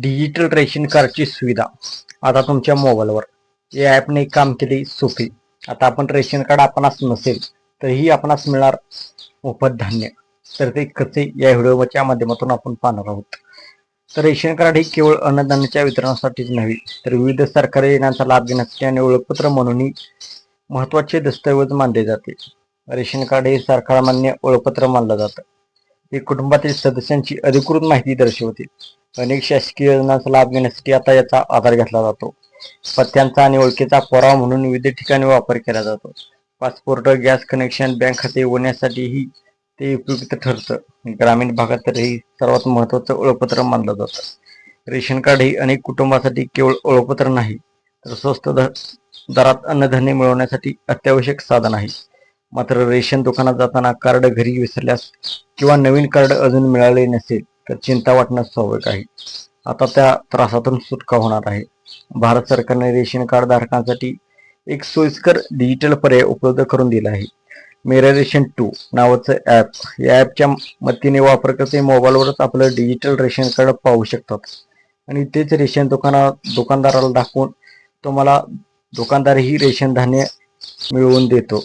Digital ration कार्डची सुविधा. आता तुमच्या मोबाईलवर. या ॲपने काम केली सोपी. आता आपण रेशन कार्ड आपणास नसेल तरीही आपणास मिळणार मोफत धान्य. तर ते कसे? या व्हिडिओच्या माध्यमातून आपण पाहणार आहोत. तर रेशन कार्ड हे केवळ अन्नधान्याच्या वितरणासाठीच नव्हे तर विविध सरकारी योजनांचा लाभ घेण्यासाठी आणि ओळखपत्र म्हणूनही महत्त्वाचे दस्तऐवज मानले जाते. रेशन कार्ड हे सरकारमान्य ओळखपत्र मानलं जातं. हे कुटुंबातील सदस्यांची अधिकृत माहिती दर्शवते. अनेक शासकीय योजनांचा लाभ घेण्यासाठी आता याचा आधार घेतला जातो. पत्त्यांचा आणि ओळखीचा पुरावा म्हणून विविध ठिकाणी वापर केला जातो. पासपोर्ट गॅस कनेक्शन बँक खाते उघडण्यासाठीही ते उपयुक्त ठरतं. ग्रामीण भागात तर हे सर्वात महत्वाचं ओळखपत्र मानलं जातं. रेशन कार्ड हे अनेक कुटुंबासाठी केवळ ओळखपत्र नाही तर स्वस्त द- दरात अन्नधान्य मिळवण्यासाठी अत्यावश्यक साधन आहे. मात्र रेशन दुकानात जाताना कार्ड घरी विसरल्यास किंवा नवीन कार्ड अजून मिळाले नसेल तर चिंता वाटणं स्वाभाविक आहे आता त्या त्रासातून सुटका होणार आहे. भारत सरकारने रेशन कार्ड धारकांसाठी एक सोयीस्कर डिजिटल पर्याय उपलब्ध करून दिला आहे. मेरा रेशन टू नावाचं ॲप या ॲपच्या मदतीने वापरकर्ते मोबाईलवरच आपलं डिजिटल रेशन कार्ड पाहू शकतात. आणि तेच रेशन दुकाना दुकानदाराला दाखवून तुम्हाला दुकानदारही रेशन धान्य मिळवून देतो.